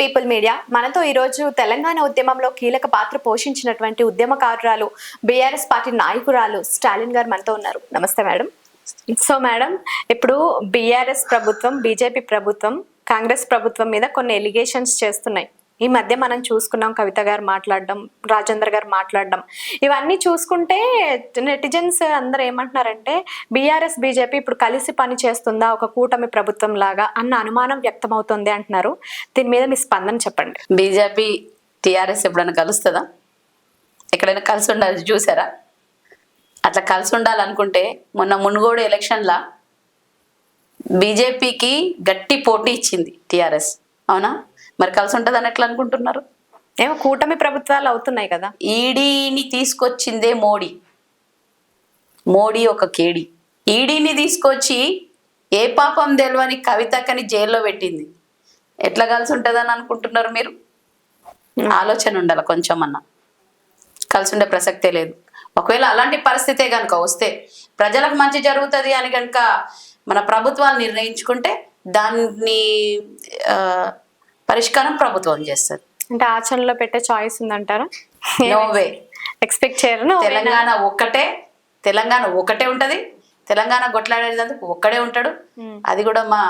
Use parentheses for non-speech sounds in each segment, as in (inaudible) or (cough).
People media మనతో ఈరోజు తెలంగాణ ఉద్యమంలో కీలక పాత్ర పోషించినటువంటి ఉద్యమకారురాలు బీఆర్ఎస్ పార్టీ నాయకురాలు స్టాలిన్ గారు మనతో ఉన్నారు. నమస్తే మేడం. సో మేడం ఇప్పుడు బీఆర్ఎస్ ప్రభుత్వం బీజేపీ ప్రభుత్వం కాంగ్రెస్ ప్రభుత్వం మీద కొన్ని ఎలిగేషన్స్ చేస్తున్నాయి. ఈ మధ్య మనం చూసుకున్నాం కవిత గారు మాట్లాడడం రాజేంద్ర గారు మాట్లాడడం. ఇవన్నీ చూసుకుంటే నెటిజన్స్ అందరూ ఏమంటున్నారంటే బీఆర్ఎస్ బీజేపీ ఇప్పుడు కలిసి పని చేస్తుందా ఒక కూటమి ప్రభుత్వం లాగా అన్న అనుమానం వ్యక్తమవుతుంది అంటున్నారు. దీని మీద మీ స్పందన చెప్పండి. బీజేపీ టీఆర్ఎస్ ఎప్పుడైనా కలుస్తుందా? ఎక్కడైనా కలిసి ఉండాలి చూసారా? అట్లా కలిసి ఉండాలనుకుంటే మొన్న మునుగోడు ఎలక్షన్లా బీజేపీకి గట్టి పోటీ ఇచ్చింది టీఆర్ఎస్. అవునా? మరి కలిసి ఉంటుందని ఎట్లా అనుకుంటున్నారు? ఏమో కూటమి ప్రభుత్వాలు అవుతున్నాయి కదా. ఈడీని తీసుకొచ్చిందే మోడీ. మోడీ ఒక కేడి. ఈడీని తీసుకొచ్చి ఏ పాపం తెలియని కవితక్కని జైల్లో పెట్టింది. ఎట్లా కలిసి ఉంటుందని అనుకుంటున్నారు మీరు? ఆలోచన ఉండాలి కొంచెం అన్న కలిసి ఉండే ప్రసక్తే లేదు. ఒకవేళ అలాంటి పరిస్థితే కనుక వస్తే ప్రజలకు మంచి జరుగుతుంది అని కనుక మన ప్రభుత్వాలు నిర్ణయించుకుంటే దాన్ని పరిష్కారం ప్రభుత్వం చేస్తుంది. అంటే ఆచరణలో పెట్టే చాయిస్ ఉందంటారా? ఎక్స్పెక్ట్ చేయరు? తెలంగాణ ఒక్కటే తెలంగాణ ఒకటే ఉంటది. తెలంగాణ కొట్లాడేందుకు ఒక్కడే ఉంటాడు. అది కూడా మా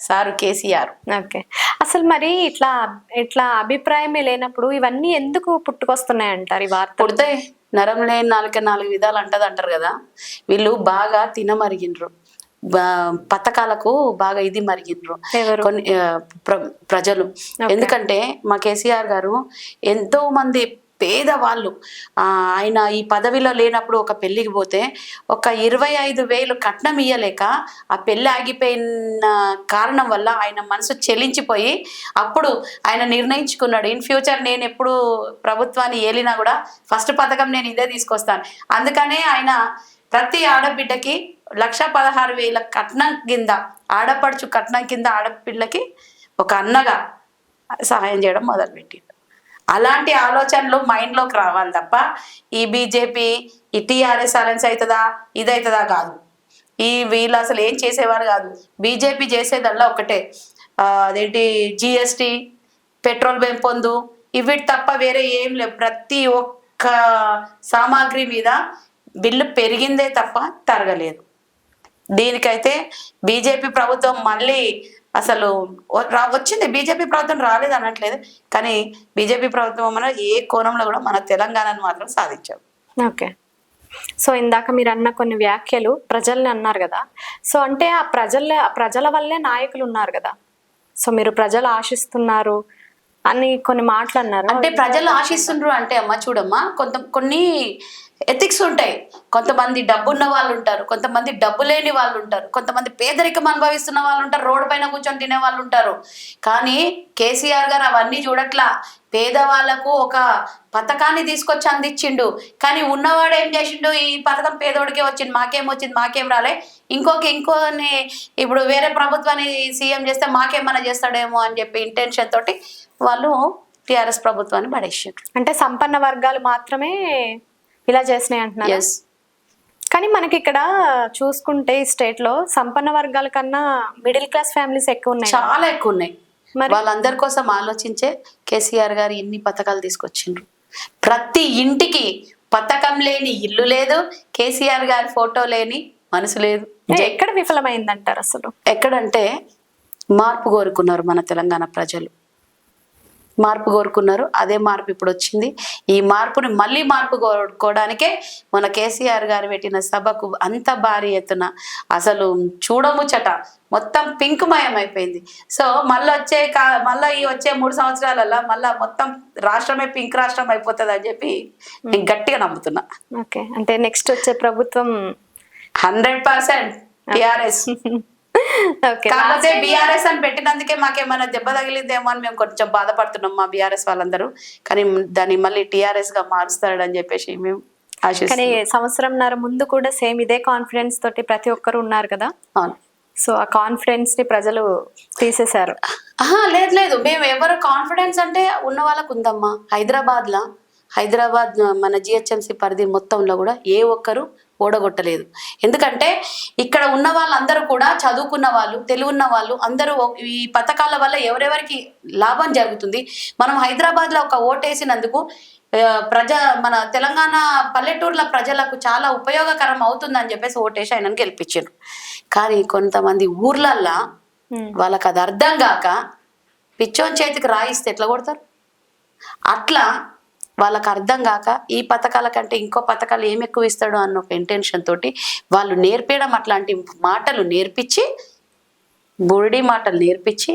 సారు కేసీఆర్. ఓకే. అసలు మరి ఇట్లా ఇట్లా అభిప్రాయమే లేనప్పుడు ఇవన్నీ ఎందుకు పుట్టుకొస్తున్నాయి అంటారు ఈ వార్త పుడితే నరం లేని నాలుక నాలుగు విధాలు అంటది అంటారు కదా. వీళ్ళు బాగా తినమరిగినరు పథకాలకు బాగా ఇది మరిగినరు? కొన్ని ప్రజలు. ఎందుకంటే మా కేసీఆర్ గారు ఎంతో మంది పేదవాళ్ళు ఆయన ఈ పదవిలో లేనప్పుడు ఒక పెళ్ళికి పోతే ఒక ఇరవై ఐదు వేలు కట్నం ఇయ్యలేక ఆ పెళ్ళి ఆగిపోయిన కారణం వల్ల ఆయన మనసు చెలించిపోయి అప్పుడు ఆయన నిర్ణయించుకున్నాడు ఇన్ ఫ్యూచర్ నేను ఎప్పుడు ప్రభుత్వాన్ని ఏలినా కూడా ఫస్ట్ పథకం నేను ఇదే తీసుకొస్తాను. అందుకనే ఆయన ప్రతి ఆడబిడ్డకి లక్ష పదహారు వేల కట్నం కింద ఆడపడుచు కట్నం కింద ఆడపిల్లకి ఒక అన్నగా సహాయం చేయడం మొదలుపెట్టిండు. అలాంటి ఆలోచనలు మైండ్లోకి రావాలి తప్ప ఈ బీజేపీ ఈ టీఆర్ఎస్ అలయన్స్ అవుతుందా ఇది అవుతుందా కాదు. ఈ వీళ్ళు అసలు ఏం చేసేవారు కాదు. బీజేపీ చేసేదల్లా ఒకటే. అదేంటి జిఎస్టి పెట్రోల్ పెంపొందు ఇవి తప్ప వేరే ఏం లేవు. ప్రతి ఒక్క సామాగ్రి మీద బిల్లు పెరిగిందే తప్ప తరగలేదు. దీనికైతే బీజేపీ ప్రభుత్వం మళ్ళీ అసలు రా వచ్చింది. బీజేపీ ప్రభుత్వం రాలేదు అనట్లేదు. కానీ బీజేపీ ప్రభుత్వం మన ఏ కోణంలో కూడా మన తెలంగాణను మాత్రం సాధించాం ఓకే. సో ఇందాక మీరు అన్న కొన్ని వ్యాఖ్యలు ప్రజల్ని అన్నారు కదా. సో అంటే ఆ ప్రజల ప్రజల వల్లే నాయకులు ఉన్నారు కదా. సో మీరు ప్రజలు ఆశిస్తున్నారు అని కొన్ని మాటలు అన్నారు. అంటే ప్రజలు ఆశిస్తుండ్రు అంటే అమ్మ చూడమ్మా. కొంత కొన్ని ఎథిక్స్ ఉంటాయి. కొంతమంది డబ్బున్న వాళ్ళు ఉంటారు కొంతమంది డబ్బు లేని వాళ్ళు ఉంటారు కొంతమంది పేదరికం అనుభవిస్తున్న వాళ్ళు ఉంటారు రోడ్డు పైన కూర్చొని తినే వాళ్ళు ఉంటారు కానీ కేసీఆర్ గారు అవన్నీ చూడట్లా. పేదవాళ్ళకు ఒక పథకాన్ని తీసుకొచ్చి అందించిండు. కానీ ఉన్నవాడు ఏం చేసిండు? ఈ పథకం పేదోడికే వచ్చింది మాకేం వచ్చింది మాకేం రాలే. ఇంకొక ఇంకోని ఇప్పుడు వేరే ప్రభుత్వాన్ని సీఎం చేస్తే మాకేమన్నా చేస్తాడేమో అని చెప్పి ఇంటెన్షన్ తోటి వాళ్ళు టిఆర్ఎస్ ప్రభుత్వాన్ని పడేసారు అంటే సంపన్న వర్గాలు మాత్రమే ఇలా చేసినాయి అంటున్నారు కానీ మనకి ఇక్కడ చూసుకుంటే ఈ స్టేట్లో సంపన్న వర్గాల కన్నా మిడిల్ క్లాస్ ఫ్యామిలీస్ ఎక్కువ ఉన్నాయి చాలా ఎక్కువ ఉన్నాయి? వాళ్ళందరి కోసం ఆలోచించే కేసీఆర్ గారు ఎన్ని పథకాలు తీసుకొచ్చిండ్రు. ప్రతి ఇంటికి పథకం లేని ఇల్లు లేదు కేసీఆర్ గారి ఫోటో లేని మనసు లేదు. ఎక్కడ విఫలమైందంటారు అసలు? ఎక్కడంటే మార్పు కోరుకున్నారు మన తెలంగాణ ప్రజలు. మార్పు కోరుకున్నారు. అదే మార్పు ఇప్పుడు వచ్చింది ఈ మార్పుని మళ్ళీ మార్పు కోరుకోవడానికే మన కేసీఆర్ గారు పెట్టిన సభకు అంత భారీ ఎత్తున అసలు చూడముచ్చట. మొత్తం పింక్ మయం అయిపోయింది సో మళ్ళీ వచ్చే కా మళ్ళీ ఈ వచ్చే మూడు సంవత్సరాలలో మళ్ళీ మొత్తం రాష్ట్రమే పింక్ రాష్ట్రం అయిపోతుంది అని చెప్పి నేను గట్టిగా నమ్ముతున్నా. ఓకే. అంటే నెక్స్ట్ వచ్చే ప్రభుత్వం హండ్రెడ్ పర్సెంట్ టిఆర్ఎస్. (laughs) కాకపోతే బీఆర్ఎస్ అని పెట్టినందుకే మాకేమైనా దెబ్బ తగిలిందేమో అని మేము కొంచెం బాధపడుతున్నాం మా బీఆర్ఎస్ వాళ్ళందరూ. కానీ దాన్ని మళ్ళీ టీఆర్ఎస్గా మారుస్తాడని చెప్పేసి మేము కానీ సంవత్సరంన్నర ముందు కూడా సేమ్ ఇదే కాన్ఫిడెన్స్ తోటి ప్రతి ఒక్కరు ఉన్నారు కదా? అవును. సో ఆ కాన్ఫిడెన్స్ని ప్రజలు తీసేశారు. లేదు లేదు. మేము ఎవరు కాన్ఫిడెన్స్ అంటే ఉన్న వాళ్ళకు ఉందమ్మా. హైదరాబాద్ లా హైదరాబాద్ మన జిహెచ్ఎంసీ పరిధి మొత్తంలో కూడా ఏ ఒక్కరు ఓడగొట్టలేదు. ఎందుకంటే ఇక్కడ ఉన్న వాళ్ళందరూ కూడా చదువుకున్న వాళ్ళు తెలివున్న వాళ్ళు అందరూ ఈ పథకాల వల్ల ఎవరెవరికి లాభం జరుగుతుంది. మనం హైదరాబాద్లో ఒక ఓటేసినందుకు ప్రజా మన తెలంగాణ పల్లెటూర్ల ప్రజలకు చాలా ఉపయోగకరం అవుతుందని చెప్పేసి ఓటేసి ఆయనను గెలిపించారు కానీ కొంతమంది ఊర్లల్లా. వాళ్ళకి అది అర్థం కాక పిచ్చోని చేతికి రాయిస్తే ఎట్లా కొడతారు? అట్లా వాళ్ళకి అర్థం కాక ఈ పథకాల కంటే ఇంకో పథకాలు ఏం ఎక్కువ ఇస్తాడు అన్న ఒక ఇంటెన్షన్ తోటి వాళ్ళు నేర్పించడం అట్లాంటి మాటలు నేర్పించి బురిడి మాటలు నేర్పించి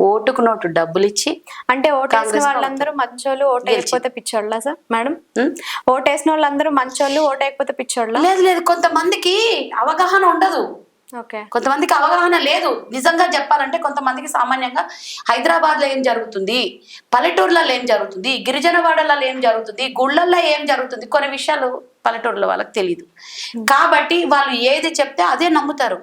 ఓటుకు నోటు డబ్బులు ఇచ్చి అంటే ఓటేసిన వాళ్ళందరూ మంచోళ్ళు ఓటు వేయకపోతే పిచ్చోళ్ళ సార్? మేడం? ఓటేసిన వాళ్ళందరూ మంచోళ్ళు ఓటు వేయకపోతే పిచ్చోళ్ళ? లేదు లేదు. కొంతమందికి అవగాహన ఉండదు. కొంతమందికి అవగాహన లేదు. నిజంగా చెప్పాలంటే కొంతమందికి సామాన్యంగా హైదరాబాద్లో ఏం జరుగుతుంది? పల్లెటూర్లలో ఏం జరుగుతుంది? గిరిజన వాడలలో ఏం జరుగుతుంది? గుళ్ళల్లో ఏం జరుగుతుంది? కొన్ని విషయాలు పల్లెటూరులో వాళ్ళకి తెలియదు కాబట్టి వాళ్ళు ఏది చెప్తే అదే నమ్ముతారు.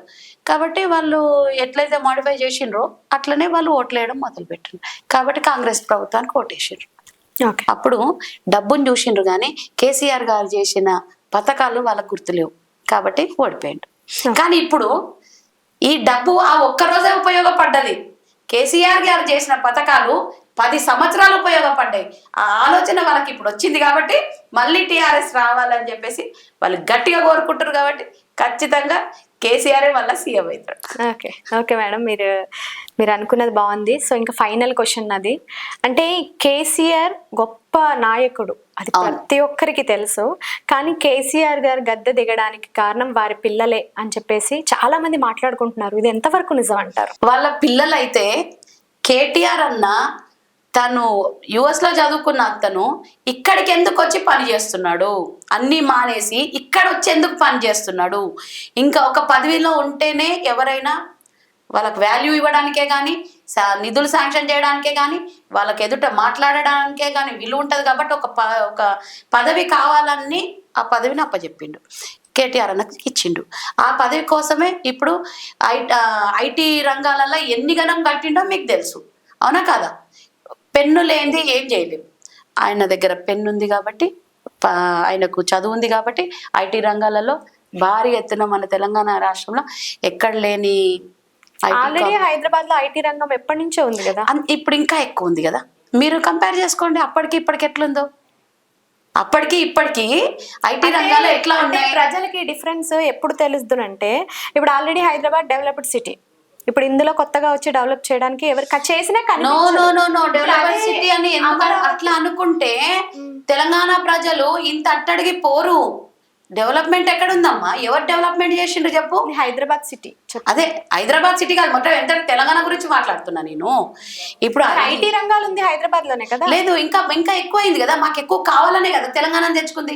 కాబట్టి వాళ్ళు ఎట్లయితే మాడిఫై చేసిండ్రో అట్లనే వాళ్ళు ఓట్లేయడం మొదలు పెట్టిండ్రు కాబట్టి కాంగ్రెస్ ప్రభుత్వానికి ఓటేసిండ్రు. ఓకే. అప్పుడు డబ్బును చూసిండ్రు కానీ కేసీఆర్ గారు చేసిన పథకాలు వాళ్ళకు గుర్తులేవు. కాబట్టి ఓడిపోయిండు (laughs) కానీ ఇప్పుడు ఈ డబ్బు ఆ ఒక్క రోజే ఉపయోగపడ్డది. కేసీఆర్ గారు చేసిన పథకాలు పది సంవత్సరాలు ఉపయోగపడ్డాయి. ఆ ఆలోచన వాళ్ళకి ఇప్పుడు వచ్చింది కాబట్టి మళ్ళీ టీఆర్ఎస్ రావాలని చెప్పేసి వాళ్ళు గట్టిగా కోరుకుంటారు కాబట్టి ఖచ్చితంగా కేసీఆర్ వల్ల సీఎం అవుతాడు. Okay okay madam. మీరు మీరు అనుకున్నది బాగుంది. సో ఇంకా ఫైనల్ క్వశ్చన్ అది అంటే కేసీఆర్ గొప్ప నాయకుడు. అది ప్రతి ఒక్కరికి తెలుసు. కానీ కేసీఆర్ గారు గద్దె దిగడానికి కారణం వారి పిల్లలే అని చెప్పేసి చాలా మంది మాట్లాడుకుంటున్నారు. ఇది ఎంతవరకు నిజం అంటారు? వాళ్ళ పిల్లలైతే కేటీఆర్ అన్న తను యుఎస్లో చదువుకున్న అతను ఇక్కడికి ఎందుకు వచ్చి పని చేస్తున్నాడు అన్నీ మానేసి ఇక్కడ వచ్చి ఎందుకు పని చేస్తున్నాడు ఇంకా ఒక పదవిలో ఉంటేనే ఎవరైనా వాళ్ళకి వాల్యూ ఇవ్వడానికే కానీ నిధులు శాంక్షన్ చేయడానికే కానీ వాళ్ళకి ఎదుట మాట్లాడడానికే కానీ విలువ ఉంటుంది కాబట్టి ఒక ప ఒక పదవి కావాలని ఆ పదవిని అప్పచెప్పిండు కేటీఆర్ అన్నకి ఇచ్చిండు ఆ పదవి కోసమే ఇప్పుడు ఐ- ఐటీ రంగాలలో ఎన్ని గణం కట్టిండో మీకు తెలుసు అవునా కాదా పెన్ను లేనిది ఏం చేయలేము ఆయన దగ్గర పెన్ను ఉంది కాబట్టి ఆయనకు చదువు ఉంది కాబట్టి ఐటీ రంగాలలో భారీ ఎత్తున మన తెలంగాణ రాష్ట్రంలో ఎక్కడ లేని ఆల్రెడీ హైదరాబాద్లో ఐటీ రంగం ఎప్పటి నుంచో ఉంది కదా? ఇప్పుడు ఇంకా ఎక్కువ ఉంది కదా. మీరు కంపేర్ చేసుకోండి అప్పటికి ఇప్పటికి ఎట్లుందో. అప్పటికి ఇప్పటికి ఐటీ రంగాలు ఎట్లా ఉన్నాయి? ప్రజలకి డిఫరెన్స్ ఎప్పుడు తెలుస్తుందంటే ఇప్పుడు ఆల్రెడీ హైదరాబాద్ డెవలప్డ్ సిటీ. ఇప్పుడు ఇందులో కొత్తగా వచ్చి డెవలప్ చేయడానికి ఎవరు చేసినా నో. నో నో నో అని అట్లా అనుకుంటే తెలంగాణ ప్రజలు ఇంత అట్టడిగి పోరు. డెవలప్మెంట్ ఎక్కడ ఉందమ్మా ఎవరు డెవలప్మెంట్ చేసిండ్రు చెప్పు? హైదరాబాద్ సిటీ అదే హైదరాబాద్ సిటీ కాదు మొత్తం ఎంత తెలంగాణ గురించి మాట్లాడుతున్నా నేను. ఇప్పుడు ఐటీ రంగాలు ఉంది హైదరాబాద్లోనే కదా? లేదు ఇంకా ఇంకా ఎక్కువ అయింది కదా మాకు ఎక్కువ కావాలనే కదా తెలంగాణ తెచ్చుకుంది.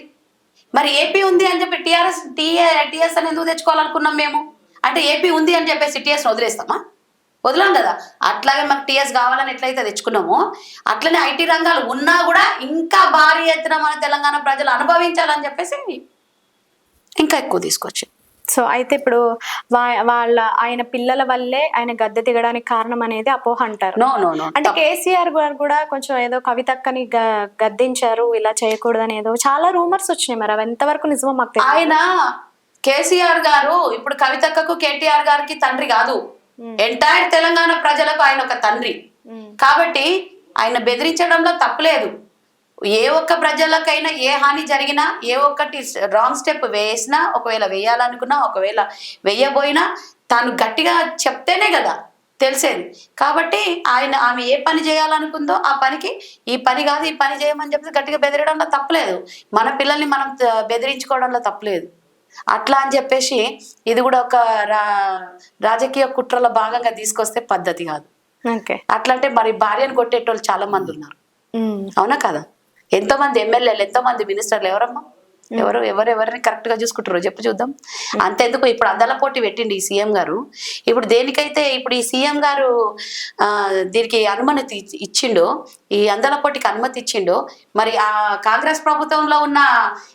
మరి ఏపీ ఉంది అని చెప్పి టీఆర్ఎస్ టీఏ టీఎస్ అని ఎందుకు తెచ్చుకోవాలనుకున్నాం మేము? అంటే ఏపీ ఉంది అని చెప్పేసి టీఎస్ వదిలేస్తామా? వదలం కదా. అట్లాగే మాకు టీఎస్ కావాలని ఎట్లయితే తెచ్చుకున్నామో అట్లనే ఐటీ రంగాలు ఉన్నా కూడా ఇంకా భారీ ఎత్తున మన తెలంగాణ ప్రజలు అనుభవించాలని చెప్పేసి ఇంకా ఎక్కువ తీసుకొచ్చి సో అయితే ఇప్పుడు వా- వాళ్ళ ఆయన పిల్లల వల్లే ఆయన గద్దె దిగడానికి కారణం అనేది అపోహ అంటారు. అంటే కేసీఆర్ గారు కూడా కొంచెం ఏదో కవితక్కని గద్దించారు ఇలా చేయకూడదని ఏదో చాలా రూమర్స్ వచ్చినాయి మరి అవి ఎంతవరకు నిజమో మాకు ఆయన కేసీఆర్ గారు ఇప్పుడు కవితక్కకు కేటీఆర్ గారికి తండ్రి కాదు. ఎంటైర్ తెలంగాణ ప్రజలకు ఆయన ఒక తండ్రి. కాబట్టి ఆయన బెదిరించడంలో తప్పులేదు. ఏ ఒక్క ప్రజలకైనా ఏ హాని జరిగినా ఏ ఒక్కటి రాంగ్ స్టెప్ వేసినా ఒకవేళ వేయాలనుకున్నా ఒకవేళ వేయబోయినా తాను గట్టిగా చెప్తేనే కదా తెలిసేది. కాబట్టి ఆయన ఆమె ఏ పని చేయాలనుకుందో ఆ పనికి ఈ పని కాదు ఈ పని చేయమని చెప్పి గట్టిగా బెదిరడంలో తప్పలేదు. మన పిల్లల్ని మనం బెదిరించుకోవడంలో తప్పలేదు. అట్లా అని చెప్పేసి ఇది కూడా ఒక రా రాజకీయ కుట్రలో భాగంగా తీసుకొస్తే పద్ధతి కాదు. అట్లా అంటే మరి భార్యను కొట్టేటోళ్ళు చాలా మంది ఉన్నారు. అవునా కదా? ఎంతో మంది ఎమ్మెల్యేలు ఎంతో మంది మినిస్టర్లు ఎవరమ్మా? ఎవరు ఎవరు ఎవరిని కరెక్ట్గా చూసుకుంటారో చెప్పు చూద్దాం. అంతెందుకు ఇప్పుడు అందల పోటీ పెట్టిండి ఈ సీఎం గారు. ఇప్పుడు దేనికైతే ఇప్పుడు ఈ సీఎం గారు దీనికి అనుమతి ఇచ్చి- ఇచ్చిండో ఈ అందల పోటీకి అనుమతి ఇచ్చిండో మరి ఆ కాంగ్రెస్ ప్రభుత్వంలో ఉన్న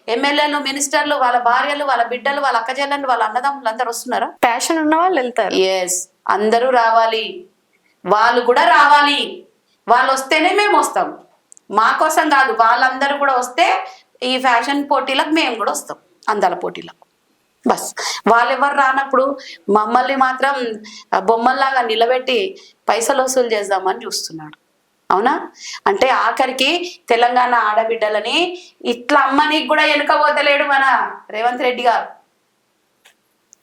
ఎమ్మెల్యేలు మినిస్టర్లు వాళ్ళ భార్యలు వాళ్ళ బిడ్డలు వాళ్ళ అక్కజెల్లెలు వాళ్ళ అన్నదమ్ములు అందరు వస్తున్నారా? ప్యాషన్ ఉన్న వాళ్ళు వెళ్తారు. ఎస్ అందరూ రావాలి. వాళ్ళు కూడా రావాలి. వాళ్ళు వస్తేనే మేము వస్తాం. మా కోసం కాదు వాళ్ళందరూ కూడా వస్తే ఈ ఫ్యాషన్ పోటీలకు మేము కూడా వస్తాం అందాల పోటీలకు. బస్. వాళ్ళెవరు రానప్పుడు మమ్మల్ని మాత్రం బొమ్మల్లాగా నిలబెట్టి పైసలు వసూలు చేద్దామని చూస్తున్నాడు. అవునా? అంటే ఆఖరికి తెలంగాణ ఆడబిడ్డలని ఇట్లా అమ్మనికి కూడా వెనుకపోతలేడు మన రేవంత్ రెడ్డి గారు.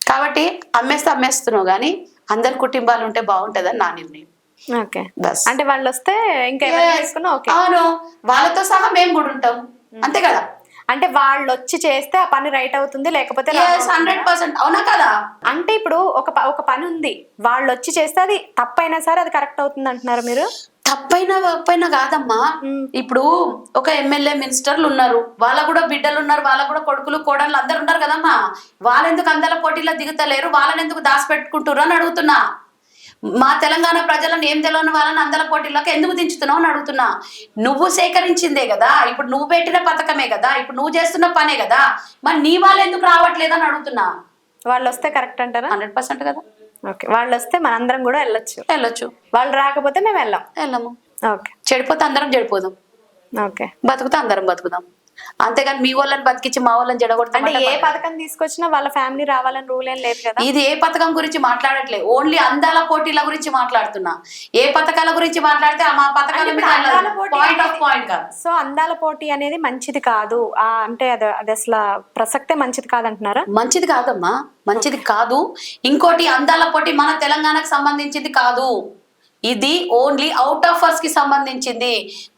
కాబట్టి అమ్మేస్తే అమ్మేస్తున్నావు కానీ అందరి కుటుంబాలు ఉంటే బాగుంటుందని నా నిర్ణయం. అంటే వాళ్ళు వస్తే ఇంకా అవును. వాళ్ళతో సహా మేము కూడా ఉంటాం. అంతే కదా? అంటే వాళ్ళు వచ్చి చేస్తే ఆ పని రైట్ అవుతుంది లేకపోతే? హండ్రెడ్ పర్సెంట్ అవునా కదా? అంటే ఇప్పుడు ఒక ఒక పని ఉంది. వాళ్ళు వచ్చి చేస్తే అది తప్పైనా సరే అది కరెక్ట్ అవుతుంది అంటున్నారు మీరు? తప్పైనా తప్పైనా కాదమ్మా. ఇప్పుడు ఒక ఎమ్మెల్యే మినిస్టర్లు ఉన్నారు. వాళ్ళ కూడా బిడ్డలు ఉన్నారు వాళ్ళ కూడా కొడుకులు కోడళ్ళు అందరు ఉన్నారు కదమ్మా. వాళ్ళెందుకు అందల పోటీలో దిగుతలేరు? వాళ్ళని ఎందుకు దాచిపెట్టుకుంటారు అని అడుగుతున్నా. మా తెలంగాణ ప్రజలను ఏం తెలియని వాళ్ళని అందల పోటీలకు ఎందుకు దించుతున్నావు అని అడుగుతున్నా. నువ్వు సేకరించిందే కదా ఇప్పుడు నువ్వు పెట్టిన పథకమే కదా ఇప్పుడు నువ్వు చేస్తున్న పనే కదా మరి నీ వాళ్ళు ఎందుకు రావట్లేదు అని అడుగుతున్నా. వాళ్ళు వస్తే కరెక్ట్ అంటారా? హండ్రెడ్ పర్సెంట్ కదా. ఓకే వాళ్ళు వస్తే మనందరం కూడా వెళ్ళొచ్చు. వెళ్ళొచ్చు. వాళ్ళు రాకపోతే మేము వెళ్ళాం. వెళ్ళము. ఓకే. చెడిపోతే అందరం చెడిపోదాం. ఓకే. బతుకుతే అందరం బతుకుదాం. అంతేగాని మీ వాళ్ళని బతికించి మా వాళ్ళని అంటే జడగొడతాం ఏ పథకం తీసుకొచ్చినా వాళ్ళ ఫ్యామిలీ రావాలని రూల్ ఏం లేదు కదా? ఇది ఏ పథకం గురించి మాట్లాడట్లే. ఓన్లీ అందాల పోటీల గురించి మాట్లాడుతున్నా. ఏ పథకాల గురించి మాట్లాడితే ఆ మా పథకాల పాయింట్ ఆఫ్ పాయింట్ కాదు. సో అందాల పోటీ అనేది మంచిది కాదు. అంటే అది అది అసలు ప్రసక్తే మంచిది కాదంటున్నారా? మంచిది కాదమ్మా. మంచిది కాదు. ఇంకోటి అందాల పోటీ మన తెలంగాణకు సంబంధించింది కాదు. ఇది ఓన్లీ అవుట్ ఆఫ్కి సంబంధించింది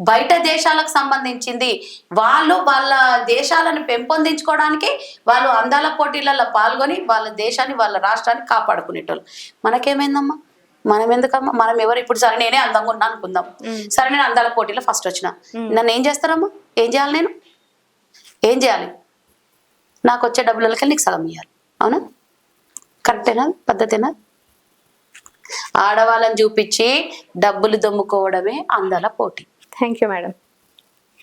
బయట దేశాలకు సంబంధించింది. వాళ్ళు వాళ్ళ దేశాలను పెంపొందించుకోవడానికి వాళ్ళు అందాల పోటీలలో పాల్గొని వాళ్ళ దేశాన్ని వాళ్ళ రాష్ట్రాన్ని కాపాడుకునేటోళ్ళు. మనకేమైందమ్మా? మనం ఎందుకమ్మా మనం ఎవరు ఇప్పుడు సరే నేనే అందంగా ఉన్నా అనుకుందాం. సరే నేను అందాల పోటీలో ఫస్ట్ వచ్చిన. నన్ను ఏం చేస్తారమ్మా? ఏం చేయాలి నేను? ఏం చేయాలి? నాకు వచ్చే డబ్బులకి నీకు సగం ఇవ్వాలి అవునా? కరెక్టేనా? పద్ధతేనా? ఆడవాళ్ళని చూపించి డబ్బులు దొమ్ముకోవడమే అందాల పోటీ. Thank you madam